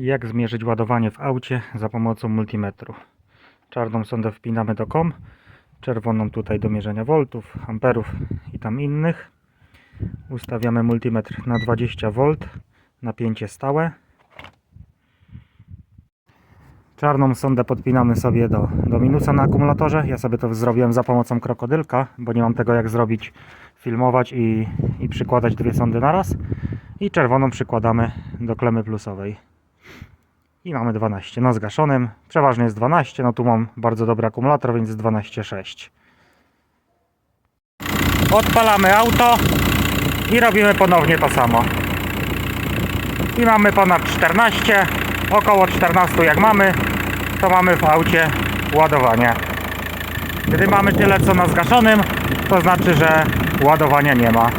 Jak zmierzyć ładowanie w aucie za pomocą multimetru? Czarną sondę wpinamy do kom, czerwoną tutaj do mierzenia voltów, amperów i tam innych. Ustawiamy multimetr na 20V, napięcie stałe. Czarną sondę podpinamy sobie do, do minusa na akumulatorze. Ja sobie to zrobiłem za pomocą krokodylka, bo nie mam tego jak zrobić, filmować i, i przykładać dwie sondy na raz. I czerwoną przykładamy do klemy plusowej. I mamy 12 na zgaszonym. Przeważnie jest 12, no tu mam bardzo dobry akumulator, więc jest 12,6. Odpalamy auto i robimy ponownie to samo. I mamy ponad 14, około 14 jak mamy, to mamy w aucie ładowanie. Gdy mamy tyle co na zgaszonym, to znaczy, że ładowania nie ma.